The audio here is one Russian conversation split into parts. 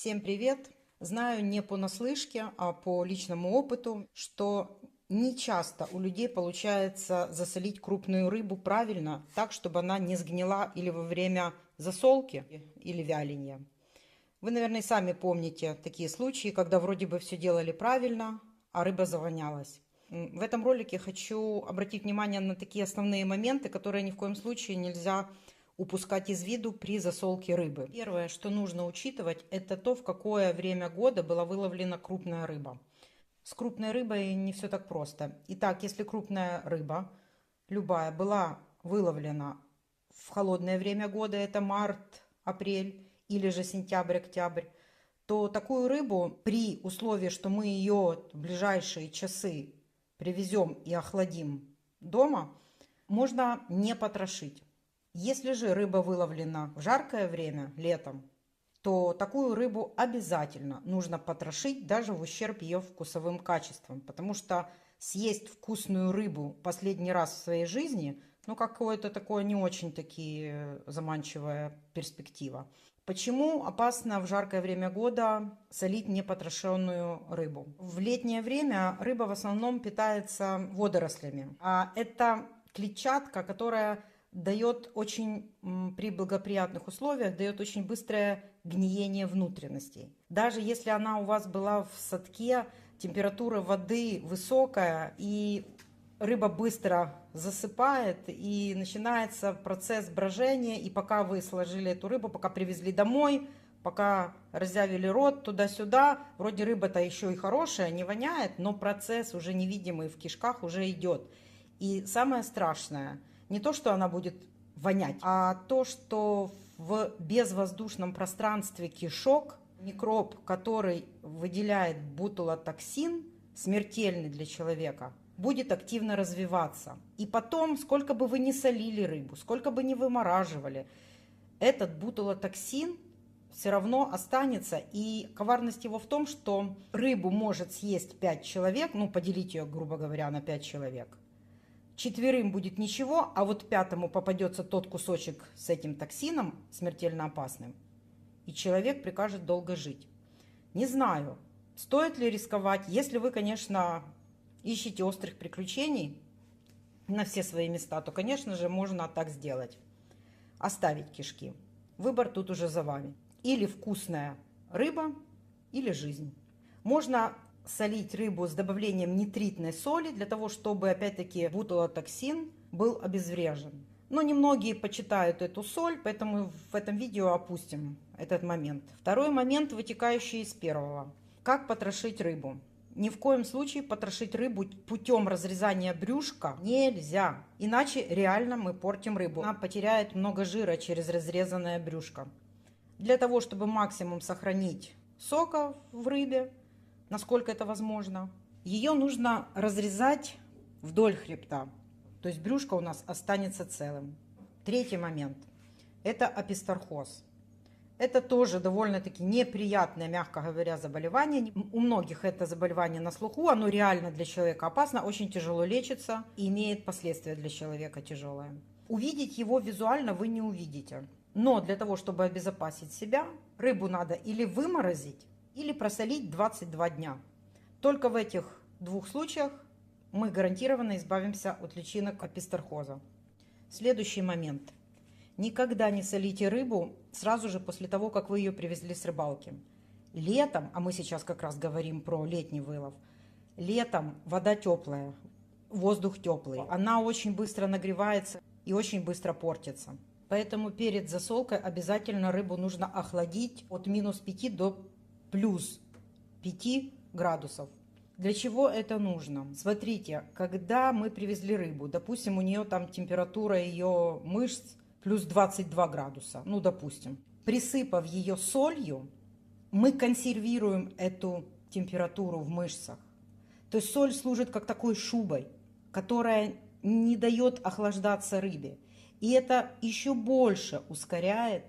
Всем привет! Знаю не понаслышке, а по личному опыту, что не часто у людей получается засолить крупную рыбу правильно, так, чтобы она не сгнила или во время засолки, или вяления. Вы, наверное, сами помните такие случаи, когда вроде бы все делали правильно, а рыба завонялась. В этом ролике хочу обратить внимание на такие основные моменты, которые ни в коем случае нельзя упускать из виду при засолке рыбы. Первое, что нужно учитывать, это то, в какое время года была выловлена крупная рыба. С крупной рыбой не все так просто. Итак, если крупная рыба, любая, была выловлена в холодное время года, это март, апрель или же сентябрь-октябрь, то такую рыбу при условии, что мы ее в ближайшие часы привезем и охладим дома, можно не потрошить. Если же рыба выловлена в жаркое время, летом, то такую рыбу обязательно нужно потрошить даже в ущерб ее вкусовым качествам, потому что съесть вкусную рыбу последний раз в своей жизни, ну, какое-то такое не очень таки заманчивая перспектива. Почему опасно в жаркое время года солить непотрошенную рыбу? В летнее время рыба в основном питается водорослями, а это клетчатка, которая дает очень, при благоприятных условиях, дает очень быстрое гниение внутренностей. Даже если она у вас была в садке, температура воды высокая, и рыба быстро засыпает, и начинается процесс брожения, и пока вы сложили эту рыбу, пока привезли домой, пока разъявили рот туда-сюда, вроде рыба-то еще и хорошая, не воняет, но процесс уже невидимый в кишках уже идет. И самое страшное – не то, что она будет вонять, а то, что в безвоздушном пространстве кишок микроб, который выделяет бутулотоксин, смертельный для человека, будет активно развиваться. И потом, сколько бы вы ни солили рыбу, сколько бы ни вымораживали, этот бутулотоксин все равно останется. И коварность его в том, что рыбу может съесть 5 человек, ну, поделить ее, грубо говоря, на 5 человек четверым будет ничего, а вот пятому попадется тот кусочек с этим токсином, смертельно опасным, и человек прикажет долго жить. Не знаю, стоит ли рисковать, если вы, конечно, ищете острых приключений на все свои места, то, конечно же, можно так сделать. Оставить кишки. Выбор тут уже за вами. Или вкусная рыба, или жизнь. Можно солить рыбу с добавлением нитритной соли для того, чтобы, опять-таки, бутулотоксин был обезврежен. Но немногие почитают эту соль, поэтому в этом видео опустим этот момент. Второй момент, вытекающий из первого. Как потрошить рыбу? Ни в коем случае потрошить рыбу путем разрезания брюшка нельзя. Иначе реально мы портим рыбу. Она потеряет много жира через разрезанное брюшко. Для того, чтобы максимум сохранить сока в рыбе, насколько это возможно. Ее нужно разрезать вдоль хребта, то есть брюшко у нас останется целым. Третий момент – это апистархоз. Это тоже довольно-таки неприятное, мягко говоря, заболевание. У многих это заболевание на слуху, оно реально для человека опасно, очень тяжело лечится и имеет последствия для человека тяжелые. Увидеть его визуально вы не увидите. Но для того, чтобы обезопасить себя, рыбу надо или выморозить, или просолить 22 дня. Только в этих двух случаях мы гарантированно избавимся от личинок апистерхоза. Следующий момент. Никогда не солите рыбу сразу же после того, как вы ее привезли с рыбалки. Летом, а мы сейчас как раз говорим про летний вылов, летом вода теплая, воздух теплый, она очень быстро нагревается и очень быстро портится. Поэтому перед засолкой обязательно рыбу нужно охладить от минус 5 до плюс 5 градусов. Для чего это нужно? Смотрите, когда мы привезли рыбу, допустим, у нее там температура ее мышц плюс 22 градуса, ну, допустим. Присыпав ее солью, мы консервируем эту температуру в мышцах. То есть соль служит как такой шубой, которая не дает охлаждаться рыбе. И это еще больше ускоряет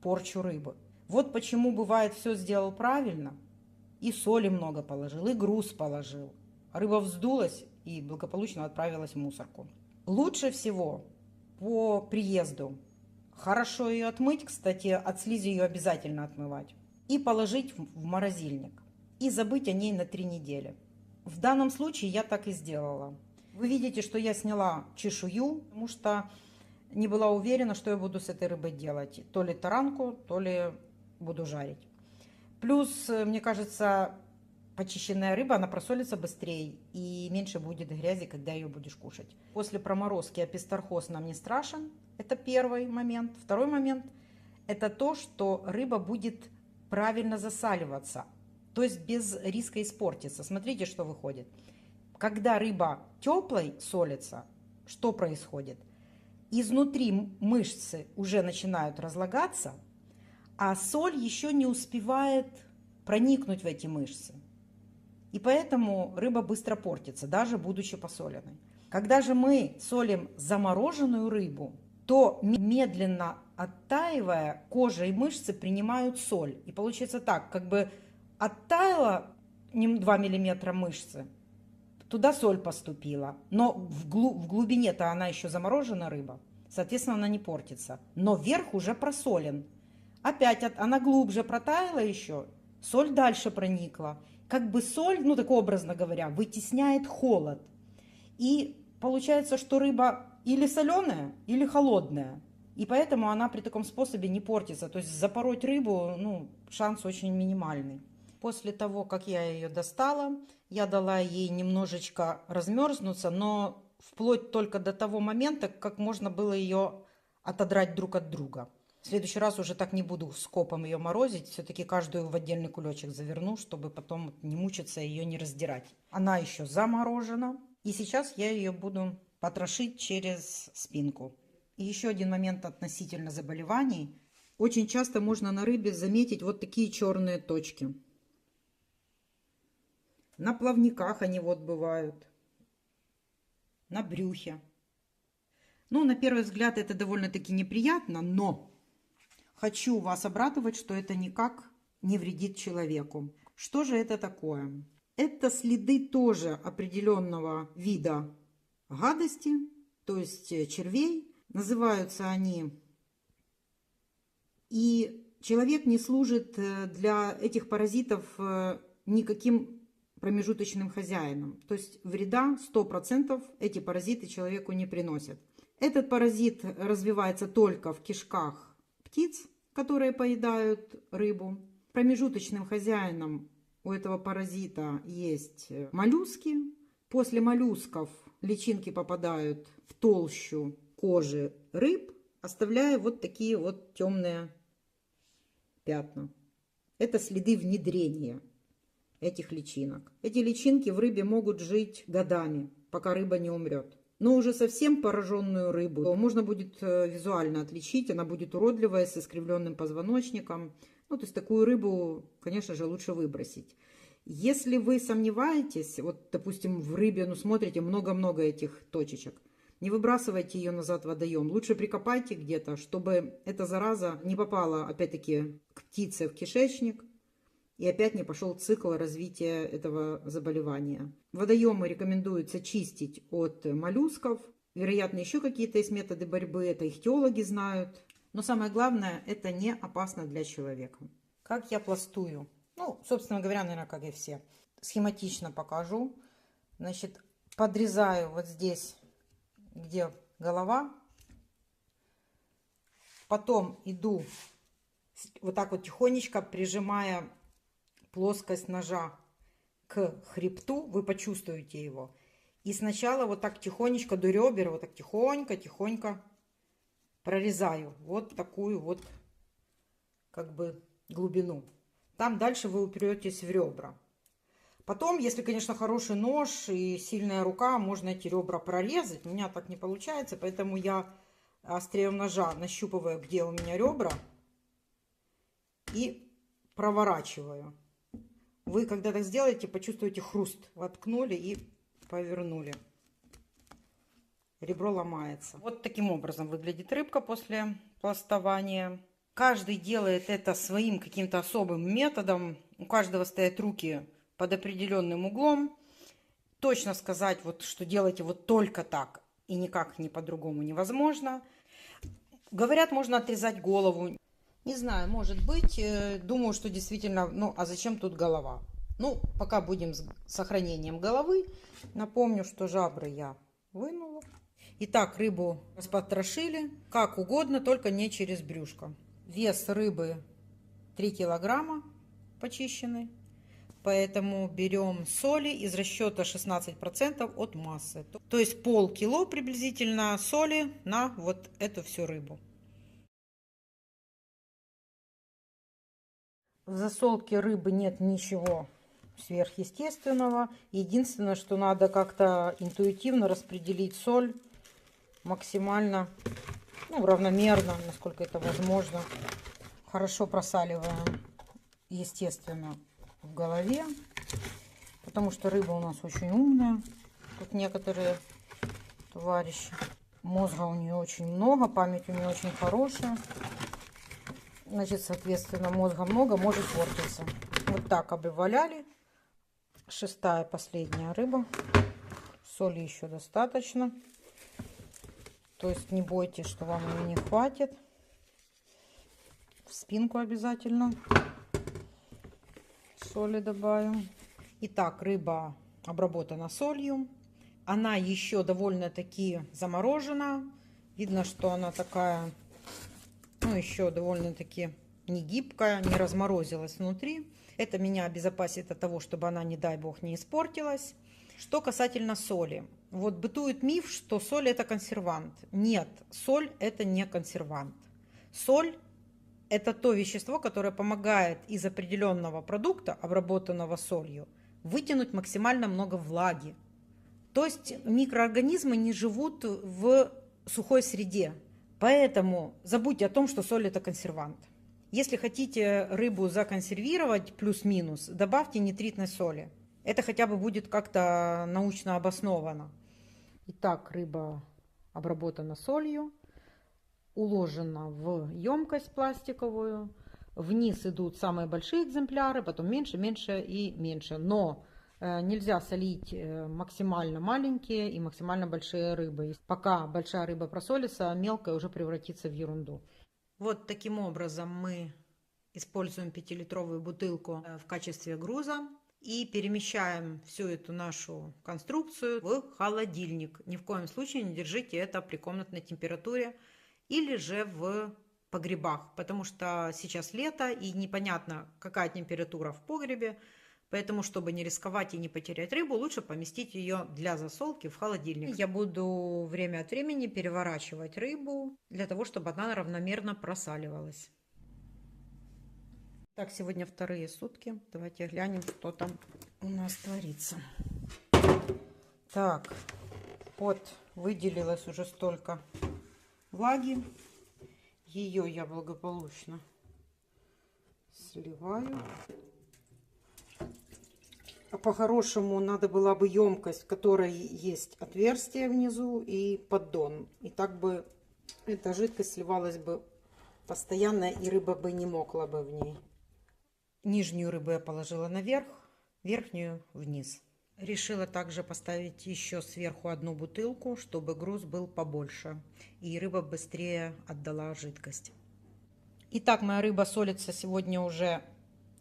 порчу рыбы. Вот почему бывает все сделал правильно, и соли много положил, и груз положил. Рыба вздулась и благополучно отправилась в мусорку. Лучше всего по приезду хорошо ее отмыть, кстати, от слизи ее обязательно отмывать. и положить в морозильник. И забыть о ней на три недели. В данном случае я так и сделала. Вы видите, что я сняла чешую, потому что не была уверена, что я буду с этой рыбой делать. То ли таранку, то ли буду жарить. Плюс, э, мне кажется, почищенная рыба, она просолится быстрее и меньше будет грязи, когда ее будешь кушать. После проморозки апистархоз нам не страшен. Это первый момент. Второй момент – это то, что рыба будет правильно засаливаться, то есть без риска испортиться. Смотрите, что выходит. Когда рыба теплой солится, что происходит? Изнутри мышцы уже начинают разлагаться, а соль еще не успевает проникнуть в эти мышцы. И поэтому рыба быстро портится, даже будучи посоленной. Когда же мы солим замороженную рыбу, то медленно оттаивая, кожа и мышцы принимают соль. И получается так, как бы оттаяла 2 миллиметра мышцы, туда соль поступила. Но в, глубине-то она еще заморожена рыба, соответственно, она не портится. Но верх уже просолен. Опять она глубже протаяла еще, соль дальше проникла как бы соль, ну так образно говоря, вытесняет холод. И получается, что рыба или соленая, или холодная. И поэтому она при таком способе не портится. То есть запороть рыбу, ну, шанс очень минимальный. После того, как я ее достала, я дала ей немножечко размерзнуться, но вплоть только до того момента, как можно было ее отодрать друг от друга. В следующий раз уже так не буду скопом ее морозить. Все-таки каждую в отдельный кулечек заверну, чтобы потом не мучиться и ее не раздирать. Она еще заморожена. И сейчас я ее буду потрошить через спинку. И еще один момент относительно заболеваний. Очень часто можно на рыбе заметить вот такие черные точки. На плавниках они вот бывают. На брюхе. Ну, на первый взгляд это довольно-таки неприятно, но Хочу вас обрадовать, что это никак не вредит человеку. Что же это такое? Это следы тоже определенного вида гадости, то есть э, червей. Называются они. И человек не служит э, для этих паразитов э, никаким промежуточным хозяином. То есть вреда 100% эти паразиты человеку не приносят. Этот паразит развивается только в кишках птиц, которые поедают рыбу. Промежуточным хозяином у этого паразита есть э, моллюски. После моллюсков личинки попадают в толщу кожи рыб, оставляя вот такие вот темные пятна. Это следы внедрения этих личинок. Эти личинки в рыбе могут жить годами, пока рыба не умрет. Но уже совсем пораженную рыбу можно будет э, визуально отличить. Она будет уродливая, с искривленным позвоночником. Ну, то есть такую рыбу, конечно же, лучше выбросить. Если вы сомневаетесь, вот, допустим, в рыбе, ну, смотрите, много-много этих точечек, не выбрасывайте ее назад в водоем. Лучше прикопайте где-то, чтобы эта зараза не попала, опять-таки, к птице в кишечник, и опять не пошел цикл развития этого заболевания. Водоемы рекомендуется чистить от моллюсков. Вероятно, еще какие-то есть методы борьбы, это их теологи знают. Но самое главное, это не опасно для человека. Как я пластую? Ну, собственно говоря, наверное, как и все. Схематично покажу. Значит, подрезаю вот здесь, где голова. Потом иду вот так вот тихонечко прижимая плоскость ножа к хребту, вы почувствуете его. И сначала вот так тихонечко до ребер, вот так тихонько-тихонько прорезаю вот такую вот как бы глубину. Там дальше вы упретесь в ребра. Потом, если, конечно, хороший нож и сильная рука, можно эти ребра прорезать. У меня так не получается, поэтому я острием ножа нащупываю, где у меня ребра и проворачиваю. Вы, когда так сделаете, почувствуете хруст. Воткнули и повернули. Ребро ломается. Вот таким образом выглядит рыбка после пластования. Каждый делает это своим каким-то особым методом. У каждого стоят руки под определенным углом. Точно сказать, вот, что делайте вот только так и никак не по-другому невозможно. Говорят, можно отрезать голову. Не знаю, может быть. Э, думаю, что действительно, ну, а зачем тут голова? Ну, пока будем с сохранением головы. Напомню, что жабры я вынула. Итак, рыбу распотрошили как угодно, только не через брюшко. Вес рыбы 3 килограмма почищенный. Поэтому берем соли из расчета 16% от массы. То есть полкило приблизительно соли на вот эту всю рыбу. В засолке рыбы нет ничего сверхъестественного. Единственное, что надо как-то интуитивно распределить соль максимально, ну, равномерно, насколько это возможно. Хорошо просаливаем, естественно, в голове, потому что рыба у нас очень умная, как некоторые товарищи. Мозга у нее очень много, память у нее очень хорошая. Значит, соответственно, мозга много, может портиться. Вот так обваляли. Шестая, последняя рыба. Соли еще достаточно. То есть не бойтесь, что вам ее не хватит. В спинку обязательно соли добавим. Итак, рыба обработана солью. Она еще довольно-таки заморожена. Видно, что она такая, ну, еще довольно-таки не гибкая, не разморозилась внутри. Это меня обезопасит от того, чтобы она, не дай бог, не испортилась. Что касательно соли. Вот бытует миф, что соль это консервант. Нет, соль это не консервант. Соль это то вещество, которое помогает из определенного продукта, обработанного солью, вытянуть максимально много влаги. То есть микроорганизмы не живут в сухой среде. Поэтому забудьте о том, что соль это консервант. Если хотите рыбу законсервировать плюс-минус, добавьте нитритной соли. Это хотя бы будет как-то научно обосновано. Итак, рыба обработана солью уложена в емкость пластиковую. Вниз идут самые большие экземпляры, потом меньше, меньше и меньше. Но нельзя солить э, максимально маленькие и максимально большие рыбы. Пока большая рыба просолится, мелкая уже превратится в ерунду. Вот таким образом мы используем 5-литровую бутылку э, в качестве груза и перемещаем всю эту нашу конструкцию в холодильник. Ни в коем случае не держите это при комнатной температуре или же в погребах, потому что сейчас лето и непонятно, какая температура в погребе. Поэтому, чтобы не рисковать и не потерять рыбу, лучше поместить ее для засолки в холодильник. Я буду время от времени переворачивать рыбу для того, чтобы она равномерно просаливалась. Так, сегодня вторые сутки. Давайте глянем, что там у нас творится. Так, вот выделилось уже столько влаги. Ее я благополучно сливаю. А по-хорошему надо была бы емкость, в которой есть отверстие внизу и поддон. И так бы эта жидкость сливалась бы постоянно, и рыба бы не мокла бы в ней. Нижнюю рыбу я положила наверх, верхнюю вниз. Решила также поставить еще сверху одну бутылку, чтобы груз был побольше и рыба быстрее отдала жидкость. Итак, моя рыба солится сегодня уже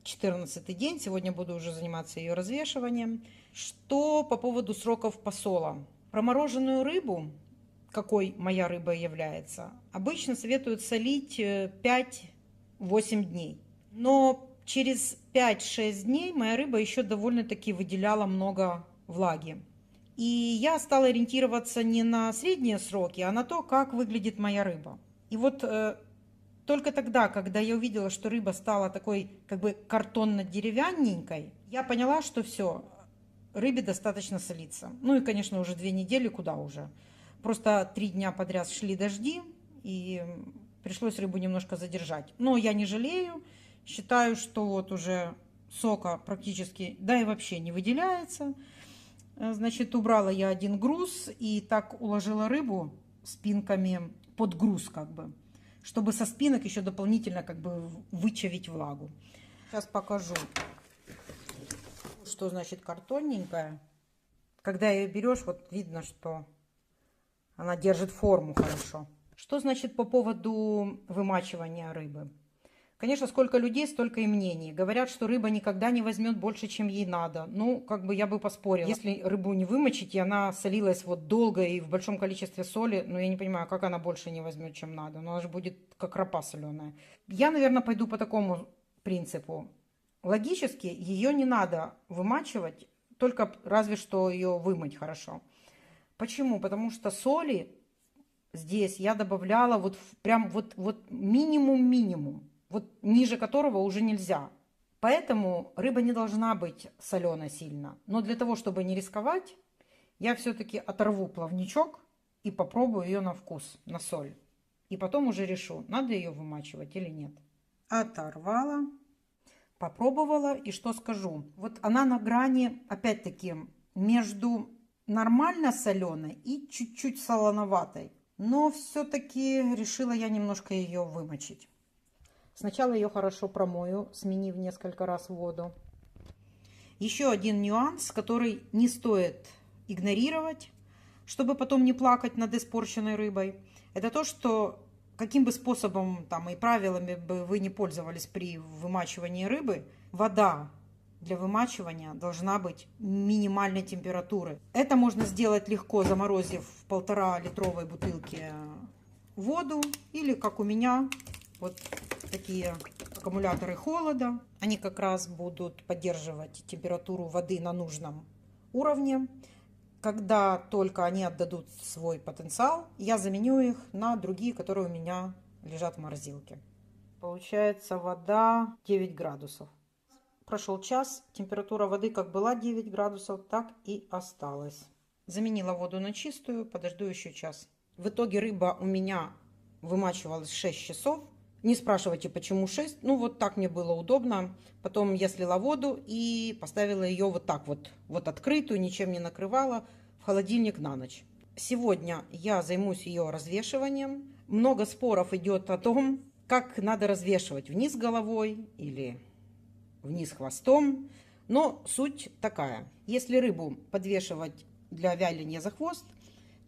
14 день. Сегодня буду уже заниматься ее развешиванием. Что по поводу сроков посола? Промороженную рыбу, какой моя рыба является, обычно советуют солить 5-8 э, дней. Но через 5-6 дней моя рыба еще довольно-таки выделяла много влаги. И я стала ориентироваться не на средние сроки, а на то, как выглядит моя рыба. И вот э, только тогда, когда я увидела, что рыба стала такой как бы картонно-деревянненькой, я поняла, что все, рыбе достаточно солиться. Ну и, конечно, уже две недели, куда уже. Просто три дня подряд шли дожди, и пришлось рыбу немножко задержать. Но я не жалею, Считаю, что вот уже сока практически, да и вообще не выделяется. Значит, убрала я один груз и так уложила рыбу спинками под груз как бы, чтобы со спинок еще дополнительно как бы вычавить влагу. Сейчас покажу, что значит картонненькая. Когда ее берешь, вот видно, что она держит форму хорошо. Что значит по поводу вымачивания рыбы? Конечно, сколько людей, столько и мнений. Говорят, что рыба никогда не возьмет больше, чем ей надо. Ну, как бы я бы поспорила. Если рыбу не вымочить, и она солилась вот долго и в большом количестве соли, ну, я не понимаю, как она больше не возьмет, чем надо. Ну, она же будет как ропа соленая. Я, наверное, пойду по такому принципу. Логически ее не надо вымачивать, только разве что ее вымыть хорошо. Почему? Потому что соли здесь я добавляла вот прям вот, вот минимум-минимум вот ниже которого уже нельзя. Поэтому рыба не должна быть соленой сильно. Но для того, чтобы не рисковать, я все-таки оторву плавничок и попробую ее на вкус, на соль. И потом уже решу, надо ее вымачивать или нет. Оторвала, попробовала и что скажу. Вот она на грани, опять-таки, между нормально соленой и чуть-чуть солоноватой. Но все-таки решила я немножко ее вымочить. Сначала ее хорошо промою, сменив несколько раз воду. Еще один нюанс, который не стоит игнорировать, чтобы потом не плакать над испорченной рыбой, это то, что каким бы способом там и правилами бы вы не пользовались при вымачивании рыбы, вода для вымачивания должна быть минимальной температуры. Это можно сделать легко, заморозив в полтора литровой бутылке воду или, как у меня, вот такие аккумуляторы холода. Они как раз будут поддерживать температуру воды на нужном уровне. Когда только они отдадут свой потенциал, я заменю их на другие, которые у меня лежат в морозилке. Получается вода 9 градусов. Прошел час, температура воды как была 9 градусов, так и осталась. Заменила воду на чистую, подожду еще час. В итоге рыба у меня вымачивалась 6 часов. Не спрашивайте, почему 6. Ну, вот так мне было удобно. Потом я слила воду и поставила ее вот так вот, вот открытую, ничем не накрывала, в холодильник на ночь. Сегодня я займусь ее развешиванием. Много споров идет о том, как надо развешивать вниз головой или вниз хвостом. Но суть такая. Если рыбу подвешивать для вяления за хвост –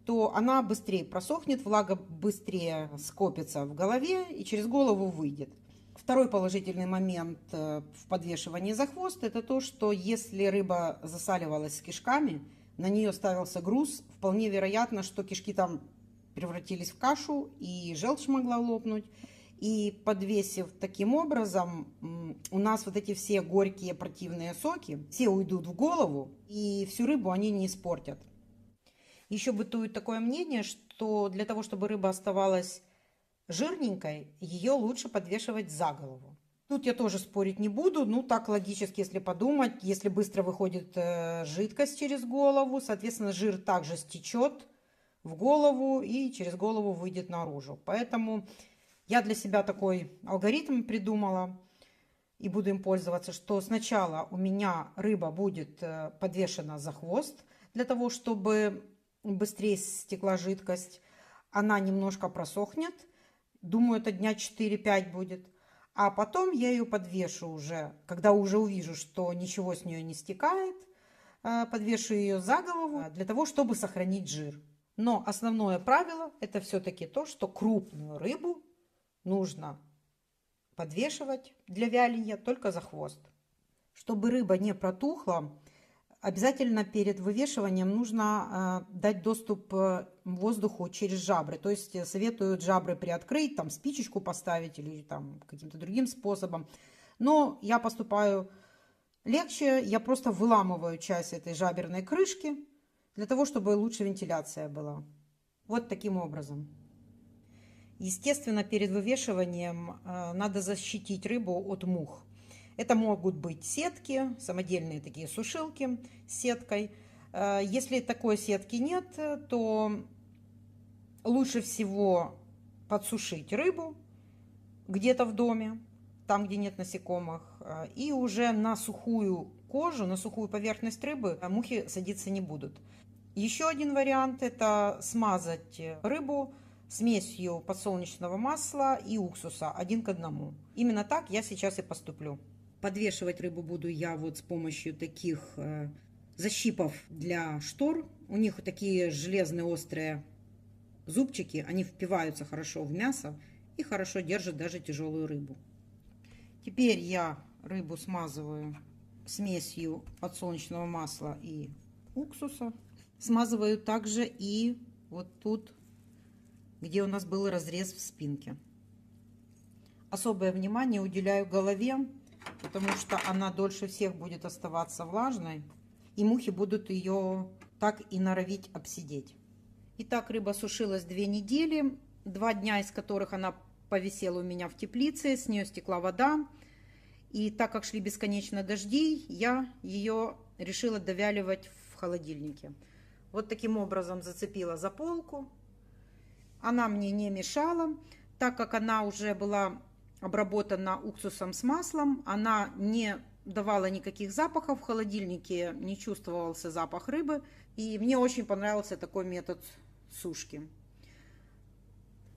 то она быстрее просохнет, влага быстрее скопится в голове и через голову выйдет. Второй положительный момент э, в подвешивании за хвост – это то, что если рыба засаливалась с кишками, на нее ставился груз, вполне вероятно, что кишки там превратились в кашу и желчь могла лопнуть. И подвесив таким образом, у нас вот эти все горькие противные соки, все уйдут в голову, и всю рыбу они не испортят. Еще бытует такое мнение, что для того, чтобы рыба оставалась жирненькой, ее лучше подвешивать за голову. Тут я тоже спорить не буду. Ну, так логически, если подумать, если быстро выходит э, жидкость через голову, соответственно, жир также стечет в голову и через голову выйдет наружу. Поэтому я для себя такой алгоритм придумала и буду им пользоваться, что сначала у меня рыба будет э, подвешена за хвост, для того, чтобы быстрее стекла жидкость. Она немножко просохнет. Думаю, это дня 4-5 будет. А потом я ее подвешу уже, когда уже увижу, что ничего с нее не стекает. Э, подвешу ее за голову для того, чтобы сохранить жир. Но основное правило это все-таки то, что крупную рыбу нужно подвешивать для вяления только за хвост. Чтобы рыба не протухла, Обязательно перед вывешиванием нужно э, дать доступ э, воздуху через жабры. То есть э, советуют жабры приоткрыть, там спичечку поставить или там каким-то другим способом. Но я поступаю легче, я просто выламываю часть этой жаберной крышки для того, чтобы лучше вентиляция была. Вот таким образом. Естественно, перед вывешиванием надо защитить рыбу от мух. Это могут быть сетки, самодельные такие сушилки с сеткой. Э, если такой сетки нет, то лучше всего подсушить рыбу где-то в доме, там, где нет насекомых, э, и уже на сухую кожу, на сухую поверхность рыбы мухи садиться не будут. Еще один вариант – это смазать рыбу смесью подсолнечного масла и уксуса один к одному. Именно так я сейчас и поступлю. Подвешивать рыбу буду я вот с помощью таких э, защипов для штор. У них такие железные острые зубчики, они впиваются хорошо в мясо и хорошо держат даже тяжелую рыбу. Теперь я рыбу смазываю смесью подсолнечного масла и уксуса. Смазываю также и вот тут, где у нас был разрез в спинке. Особое внимание уделяю голове, потому что она дольше всех будет оставаться влажной, и мухи будут ее так и норовить обсидеть. Итак, рыба сушилась две недели, два дня из которых она повисела у меня в теплице, с нее стекла вода. И так как шли бесконечно дожди, я ее решила довяливать в холодильнике. Вот таким образом зацепила за полку. Она мне не мешала, так как она уже была обработана уксусом с маслом, она не давала никаких запахов, в холодильнике не чувствовался запах рыбы. И мне очень понравился такой метод сушки.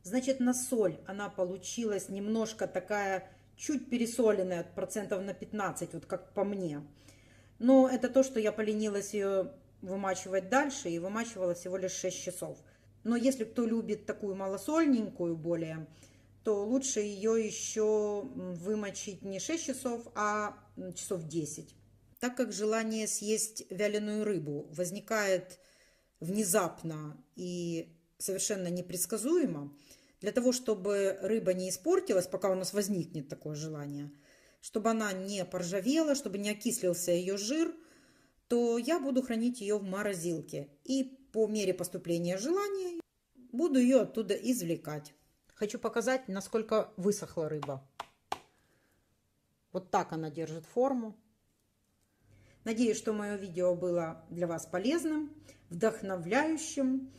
Значит, на соль она получилась немножко такая, чуть пересоленная, процентов на 15, вот как по мне. Но это то, что я поленилась ее вымачивать дальше и вымачивала всего лишь 6 часов. Но если кто любит такую малосольненькую более, то лучше ее еще вымочить не 6 часов, а часов 10. Так как желание съесть вяленую рыбу возникает внезапно и совершенно непредсказуемо, для того, чтобы рыба не испортилась, пока у нас возникнет такое желание, чтобы она не поржавела, чтобы не окислился ее жир, то я буду хранить ее в морозилке. И по мере поступления желания буду ее оттуда извлекать. Хочу показать, насколько высохла рыба. Вот так она держит форму. Надеюсь, что мое видео было для вас полезным, вдохновляющим.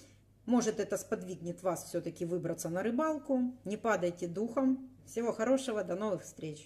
Может, это сподвигнет вас все-таки выбраться на рыбалку. Не падайте духом. Всего хорошего, до новых встреч!